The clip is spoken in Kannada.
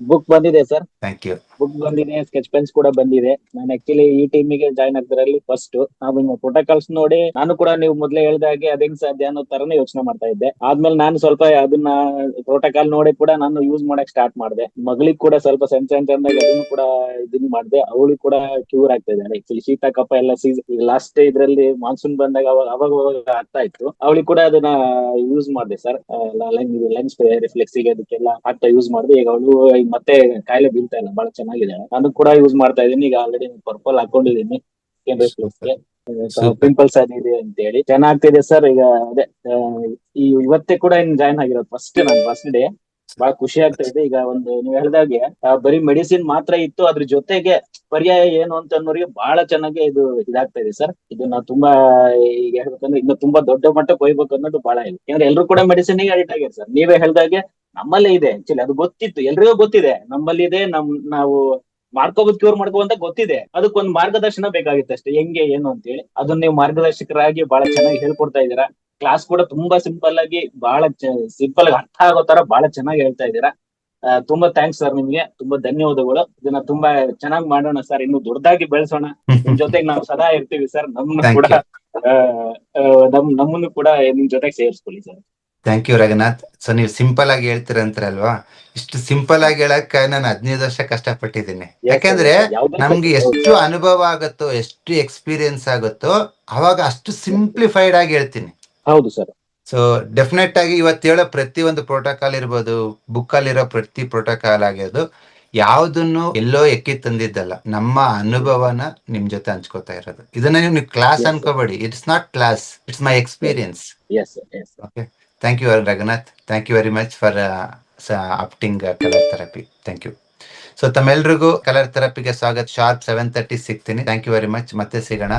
ಬುಕ್ ಬಂದಿದೆ ಸರ್. ಥ್ಯಾಂಕ್ ಯು ಬುಕ್ ಬಂದಿದೆ ಸ್ಕೆಚ್ ಪೆನ್ಸ್ ಕೂಡ ಬಂದಿದೆ. ನಾನು ಆಕ್ಚುಲಿ ಈ ಟೀಮಿಗೆ ಜಾಯ್ನ್ ಆಗ್ತಿರಲ್ಲಿ ಫಸ್ಟ್ ನಾವು ನಿಮ್ಮ ಪ್ರೋಟೋಕಾಲ್ಸ್ ನೋಡಿ, ನಾನು ಕೂಡ ನೀವು ಮೊದ್ಲೇ ಹೇಳಿದ ಹಾಗೆ ಹೆಂಗ್ ಸಾಧ್ಯ ಅನ್ನೋ ತರನೇ ಯೋಚನೆ ಮಾಡ್ತಾ ಇದ್ದೆ. ಆದ್ಮೇಲೆ ನಾನು ಸ್ವಲ್ಪ ಅದನ್ನ ಪ್ರೋಟೋಕಾಲ್ ನೋಡಿ ಕೂಡ ನಾನು ಯೂಸ್ ಮಾಡಕ್ ಸ್ಟಾರ್ಟ್ ಮಾಡಿದೆ. ಮಗಳಿಗೆ ಕೂಡ ಸ್ವಲ್ಪ ಸಣ್ಣ ಸಣ್ಣ ಸಣ್ಣದಾಗಿ ಅದನ್ನು ಕೂಡ ಇದನ್ನ ಮಾಡಿದೆ. ಅವಳು ಕೂಡ ಕ್ಯೂರ್ ಆಗ್ತಾ ಇದ್ದಾರೆ ಆಕ್ಚುಲಿ ಶೀತ ಕಪ್ಪ ಎಲ್ಲ ಸೀಸನ್ ಲಾಸ್ಟ್ ಇದ್ರಲ್ಲಿ ಮಾನ್ಸೂನ್ ಬಂದಾಗ ಅವಾಗ ಅವಾಗ ಆಗ್ತಾ ಇತ್ತು. ಅವಳಿಗೆ ಕೂಡ ಅದನ್ನ ಯೂಸ್ ಮಾಡಿದೆ ಸರ್ ಲಂಗ್ಸ್ ರಿಫ್ಲೆಕ್ಸ್ ಅದಕ್ಕೆಲ್ಲ ಆಗ್ತಾ ಯೂಸ್ ಮಾಡಿದೆ. ಈಗ ಅವಳು, ಮತ್ತೆ ಕಾಯಿಲೆ ಬೀಳ್ತಾ ಇಲ್ಲ ಬಹಳ ಚೆನ್ನಾಗಿದೆ. ನಾನು ಕೂಡ ಯೂಸ್ ಮಾಡ್ತಾ ಇದ್ದೀನಿ. ಈಗ ಆಲ್ರೆಡಿ ಪರ್ಪಲ್ ಹಾಕೊಂಡಿದ್ದೀನಿ. ಪಿಂಪಲ್ಸ್ ಆಗಿದೆ ಅಂತ ಹೇಳಿ ಚೆನ್ನಾಗ್ತಿದೆ ಸರ್ ಈಗ ಅದೇ ಈ ಇವತ್ತೇ ಕೂಡ ಇನ್ ಜಾಯಿನ್ ಆಗಿರೋದು ಫಸ್ಟ್ ನಾನು ಫಸ್ಟ್ ಡೇ ಬಹಳ ಖುಷಿ ಆಗ್ತಾ ಇದೆ. ಈಗ ಒಂದು ನೀವು ಹೇಳ್ದಾಗೆ ಬರೀ ಮೆಡಿಸಿನ್ ಮಾತ್ರ ಇತ್ತು. ಅದ್ರ ಜೊತೆಗೆ ಪರ್ಯಾಯ ಏನು ಅಂತ ಅನ್ನೋರಿಗೆ ಬಹಳ ಚೆನ್ನಾಗಿ ಇದು ಇದಾಗ್ತಾ ಇದೆ ಸರ್ ಇದನ್ನ ತುಂಬಾ ಈಗ ಹೇಳ್ಬೇಕಂದ್ರೆ ಇನ್ನು ತುಂಬಾ ದೊಡ್ಡ ಮಟ್ಟಕ್ಕೆ ಹೋಗ್ಬೇಕು ಅನ್ನೋದು ಬಹಳ ಇದೆ. ಯಾಕಂದ್ರೆ ಎಲ್ಲರೂ ಕೂಡ ಮೆಡಿಸಿನ್ಗೆ ಅಡಿಕ್ಟ್ ಆಗ್ಯಾರ ಸರ್ ನೀವೇ ಹೇಳ್ದಾಗೆ ನಮ್ಮಲ್ಲೇ ಇದೆ. ಆಕ್ಚುಲಿ ಅದು ಗೊತ್ತಿತ್ತು. ಎಲ್ರಿಗೂ ಗೊತ್ತಿದೆ. ನಮ್ಮಲ್ಲಿ ಇದೆ ನಮ್ ನಾವು ಮಾಡ್ಕೋಬಹುದು ಕ್ಯೂರ್ ಮಾಡ್ಕೋ ಅಂತ ಗೊತ್ತಿದೆ. ಅದಕ್ಕೊಂದು ಮಾರ್ಗದರ್ಶನ ಬೇಕಾಗಿತ್ತು ಅಷ್ಟೇ. ಹೆಂಗೆ ಏನು ಅಂತ ಹೇಳಿ ಅದನ್ನ ನೀವು ಮಾರ್ಗದರ್ಶಕರಾಗಿ ಬಹಳ ಚೆನ್ನಾಗಿ ಹೇಳ್ಕೊಡ್ತಾ ಇದ್ದೀರಾ. ಕ್ಲಾಸ್ ಕೂಡ ತುಂಬಾ ಸಿಂಪಲ್ ಆಗಿ ಬಹಳ ಸಿಂಪಲ್ ಆಗಿ ಅರ್ಥ ಆಗೋ ತರ ಬಹಳ ಚೆನ್ನಾಗಿ ಹೇಳ್ತಾ ಇದ್ದೀರಾ. ತುಂಬಾ ಥ್ಯಾಂಕ್ಸ್ ಸರ್ ನಿಮ್ಗೆ. ತುಂಬಾ ಧನ್ಯವಾದಗಳು. ಇದನ್ನ ತುಂಬಾ ಚೆನ್ನಾಗಿ ಮಾಡೋಣ ಸರ್. ಇನ್ನು ದೊಡ್ಡದಾಗಿ ಬೆಳೆಸೋಣ. ನಿಮ್ ಜೊತೆಗೆ ನಾವು ಸದಾ ಇರ್ತೀವಿ ಸರ್. ನಮ್ಮನ್ನು ಕೂಡ ನಮ್ ನಮ್ಮನ್ನು ಕೂಡ ನಿಮ್ ಜೊತೆಗೆ ಸೇರಿಸ್ಕೊಳ್ಳಿ sir. Thank you Raghunath so ನೀವು ಸಿಂಪಲ್ ಆಗಿ ಹೇಳ್ತೀರಂತಾರಲ್ವಾ ಇಷ್ಟು ಸಿಂಪಲ್ ಆಗಿ ಹೇಳಕ್ ನಾನು ಹದಿನೈದು ವರ್ಷ ಕಷ್ಟಪಟ್ಟಿದ್ದೀನಿ. ಯಾಕಂದ್ರೆ ನಮ್ಗೆ ಎಷ್ಟು ಅನುಭವ ಆಗುತ್ತೋ ಎಷ್ಟು ಎಕ್ಸ್ಪೀರಿಯನ್ಸ್ ಆಗುತ್ತೋ ಅವಾಗ ಅಷ್ಟು ಸಿಂಪ್ಲಿಫೈಡ್ ಆಗಿ ಹೇಳ್ತೀನಿ. ಹೌದು ಸರ್. ಸೊ ಡೆಫಿನೆಟ್ ಆಗಿ ಇವತ್ತು ಹೇಳೋ ಪ್ರತಿ ಒಂದು ಪ್ರೋಟೋಕಾಲ್ ಇರ್ಬೋದು ಬುಕ್ ಅಲ್ಲಿರೋ ಪ್ರತಿ ಪ್ರೋಟೋಕಾಲ್ ಆಗಿರೋದು ಯಾವ್ದನ್ನು ಎಲ್ಲೋ ಎಕ್ಕಿ ತಂದಿದ್ದಲ್ಲ ನಮ್ಮ ಅನುಭವನ ನಿಮ್ ಜೊತೆ ಹಂಚ್ಕೋತಾ ಇರೋದು. ಇದನ್ನ ನೀವು class ಅನ್ಕೋಬೇಡಿ. It's not class it's my experience yes yes thank you Raghunath thank you very much for opting colour therapy thank you so ತಮ್ಮೆಲ್ರಿಗೂ colour ಥೆರಪಿಗೆ ಸ್ವಾಗತ. ಶಾರ್ಪ್ ಸೆವೆನ್ ತರ್ಟಿ ಸಿಗ್ತೀನಿ ಥ್ಯಾಂಕ್ ಯು ವೆರಿ ಮಚ್ ಮತ್ತೆ ಸಿಗೋಣ.